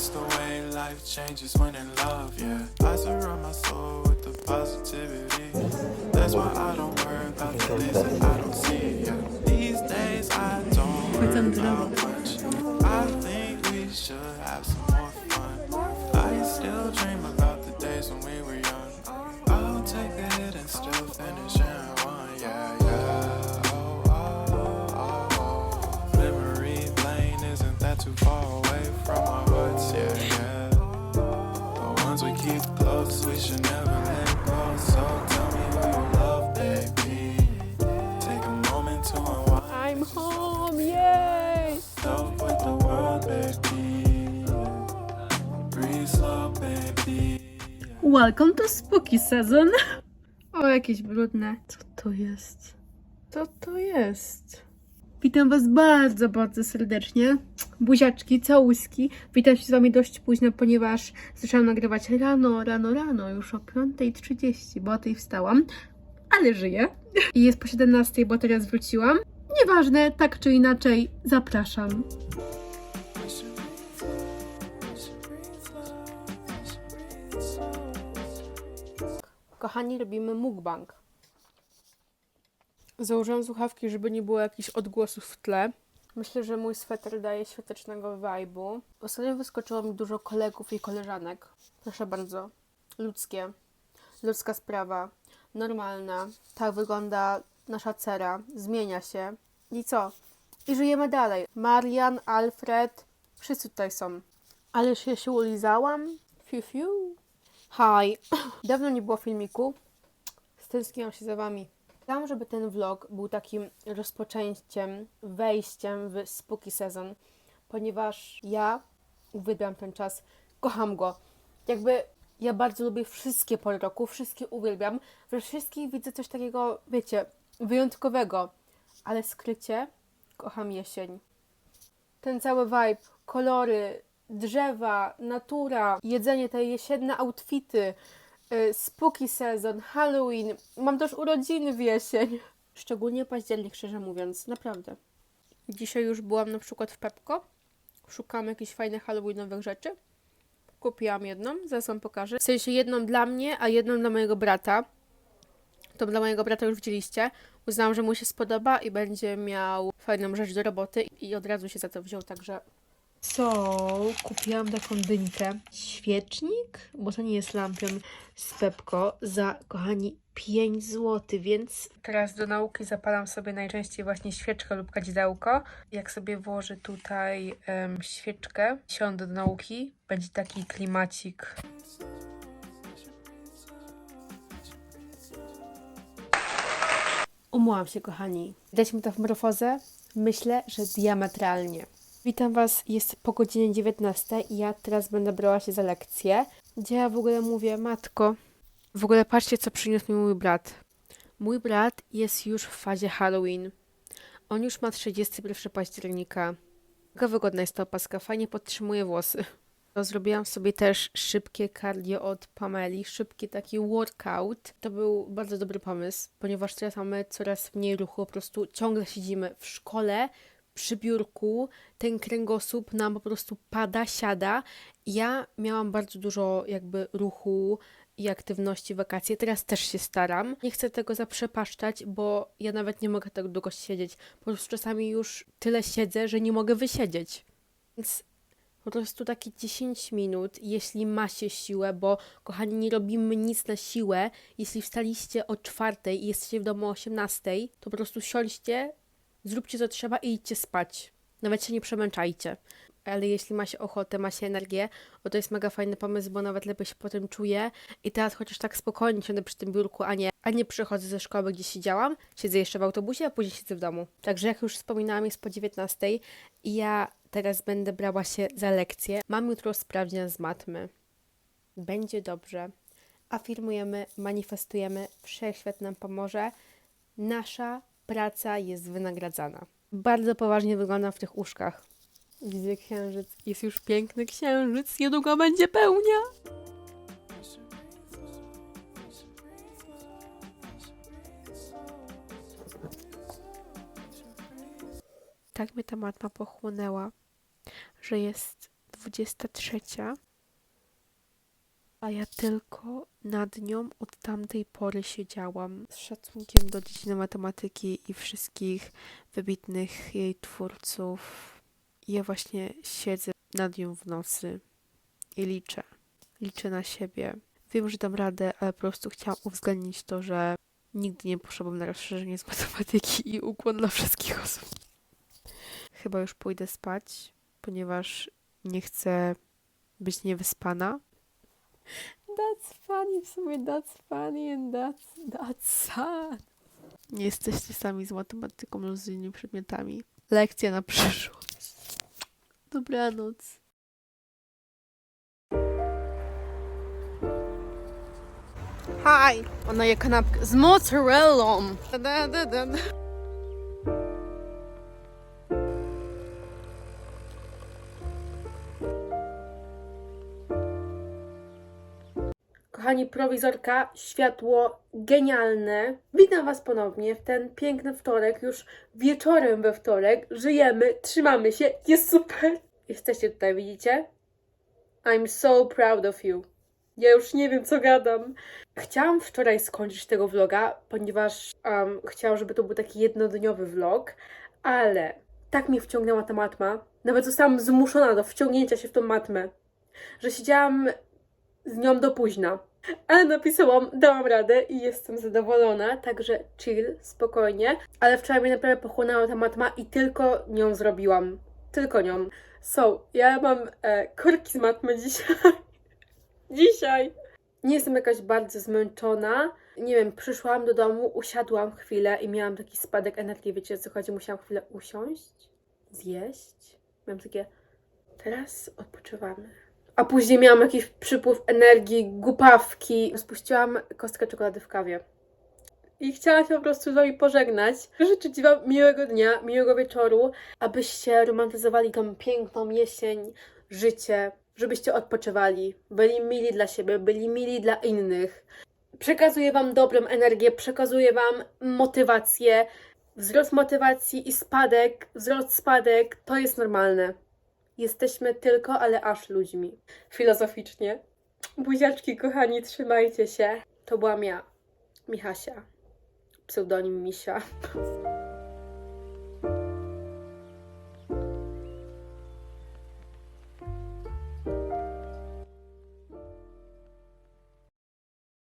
it's the way life changes when in love, yeah. I surround my soul with the positivity. That's why I don't worry about the things that I don't see, yeah. These days I don't worry about much. I think we should have some Ones we keep close, we should never let go. So tell me who you love, baby. Take a moment to unwind I'm home, yay! yourself with the world, baby. Breathe slow, baby. Welcome to spooky season. O, jakieś brudne. Co to jest? Co to jest? Witam was bardzo, bardzo serdecznie. Buziaczki, całuski. Witam się z wami dość późno, ponieważ zaczęłam nagrywać rano, rano, rano, już o 5.30, bo o tej wstałam. Ale żyję. I jest po 17, bo teraz wróciłam. Nieważne, tak czy inaczej, zapraszam. Kochani, robimy mukbang. Założyłam słuchawki, żeby nie było jakichś odgłosów w tle. Myślę, że mój sweter daje świątecznego vibe'u. Ostatnio wyskoczyło mi dużo kolegów i koleżanek. Proszę bardzo. Ludzkie. Ludzka sprawa. Normalna. Tak wygląda nasza cera. Zmienia się. I co? I żyjemy dalej. Marian, Alfred. Wszyscy tutaj są. Ależ ja się ulizałam. Fiu, fiu. Hi. Dawno nie było filmiku. Stęskniłam się za wami. Chciałam, żeby ten vlog był takim rozpoczęciem, wejściem w spooky sezon, ponieważ ja uwielbiam ten czas, kocham go. Jakby ja bardzo lubię wszystkie pory roku, wszystkie uwielbiam. We wszystkich widzę coś takiego, wiecie, wyjątkowego, ale skrycie kocham jesień ten cały vibe, kolory, drzewa, natura, jedzenie, te jesienne outfity, spooky sezon, Halloween. Mam też urodziny w jesień. Szczególnie październik, szczerze mówiąc, naprawdę. Dzisiaj już byłam na przykład w Pepko. Szukałam jakichś fajnych halloweenowych rzeczy. Kupiłam jedną, zaraz wam pokażę. W sensie jedną dla mnie, a jedną dla mojego brata. To dla mojego brata już widzieliście. Uznałam, że mu się spodoba i będzie miał fajną rzecz do roboty i od razu się za to wziął, także... So, kupiłam taką dynkę. Świecznik, bo to nie jest lampion z Pepko, za, kochani, 5 zł, więc... Teraz do nauki zapalam sobie najczęściej właśnie świeczkę lub kadzidełko. Jak sobie włożę tutaj em, świeczkę, siądę do nauki, będzie taki klimacik. Umyłam się, kochani. Widać metamorfozę? Myślę, że diametralnie. Witam Was, jest po godzinie 19 i ja teraz będę brała się za lekcję. Gdzie ja w ogóle mówię, matko. W ogóle patrzcie, co przyniósł mi mój brat. Mój brat jest już w fazie Halloween. On już ma 31 października. Taka wygodna jest ta opaska, fajnie podtrzymuje włosy. To zrobiłam sobie też szybkie cardio od Pameli, szybki taki workout. To był bardzo dobry pomysł, ponieważ teraz mamy coraz mniej ruchu, po prostu ciągle siedzimy w szkole, przy biurku, ten kręgosłup nam po prostu pada, siada. Ja miałam bardzo dużo jakby ruchu i aktywności wakacje, teraz też się staram. Nie chcę tego zaprzepaszczać, bo ja nawet nie mogę tak długo siedzieć. Po prostu czasami już tyle siedzę, że nie mogę wysiedzieć. Więc po prostu takie 10 minut, jeśli ma się siłę, bo kochani, nie robimy nic na siłę. Jeśli wstaliście o czwartej i jesteście w domu o 18, to po prostu siądźcie, zróbcie co trzeba i idźcie spać. Nawet się nie przemęczajcie. Ale jeśli ma się ochotę, ma się energię, to to jest mega fajny pomysł, bo nawet lepiej się potem czuję. I teraz chociaż tak spokojnie siądę przy tym biurku, a nie, a nie przychodzę ze szkoły, gdzie siedziałam. Siedzę jeszcze w autobusie, a później siedzę w domu. Także jak już wspominałam, jest po 19 i ja teraz będę brała się za lekcję. Mam jutro sprawdzian z matmy. Będzie dobrze. Afirmujemy, manifestujemy, wszechświat nam pomoże. Nasza praca jest wynagradzana. Bardzo poważnie wyglądam w tych uszkach. Widzę księżyc. Jest już piękny księżyc. Niedługo będzie pełnia. Tak mnie ta matma pochłonęła, że jest 23, a ja tylko nad nią od tamtej pory siedziałam z szacunkiem do dziedziny matematyki i wszystkich wybitnych jej twórców. Ja właśnie siedzę nad nią w nocy i liczę. Liczę na siebie. Wiem, że dam radę, ale po prostu chciałam uwzględnić to, że nigdy nie poszłabym na rozszerzenie z matematyki i ukłon dla wszystkich osób. Chyba już pójdę spać, ponieważ nie chcę być niewyspana. That's funny, w sumie that's funny and that's, that's sad. Nie jesteście sami z matematyką lub z innymi przedmiotami. Lekcja na przyszłość. Dobranoc. Hi! Ona je kanapkę z mozzarellą. Da, da, da, da. Kochani, prowizorka, światło genialne. Witam Was ponownie w ten piękny wtorek, już wieczorem we wtorek. Żyjemy, trzymamy się, jest super. Jesteście tutaj, widzicie? I'm so proud of you. Ja już nie wiem, co gadam. Chciałam wczoraj skończyć tego vloga, ponieważ um, chciałam, żeby to był taki jednodniowy vlog, ale tak mnie wciągnęła ta matma, nawet zostałam zmuszona do wciągnięcia się w tą matmę, że siedziałam z nią do późna. Ale napisałam, dałam radę i jestem zadowolona, także chill, spokojnie. Ale wczoraj mnie naprawdę pochłonęła ta matma i tylko nią zrobiłam. Tylko nią. So, ja mam e, korki z matmy dzisiaj. dzisiaj. Nie jestem jakaś bardzo zmęczona. Nie wiem, przyszłam do domu, usiadłam chwilę i miałam taki spadek energii. Wiecie co chodzi? Musiałam chwilę usiąść, zjeść. Miałam takie, teraz odpoczywamy. A później miałam jakiś przypływ energii, głupawki. Spuściłam kostkę czekolady w kawie. I chciałam się po prostu z wami pożegnać. Życzyć wam miłego dnia, miłego wieczoru, abyście romantyzowali tą piękną jesień, życie, żebyście odpoczywali, byli mili dla siebie, byli mili dla innych. Przekazuję wam dobrą energię, przekazuję wam motywację. Wzrost motywacji i spadek, wzrost, spadek to jest normalne. Jesteśmy tylko, ale aż ludźmi. Filozoficznie. Buziaczki, kochani, trzymajcie się. To byłam ja, Michasia. Pseudonim Misia.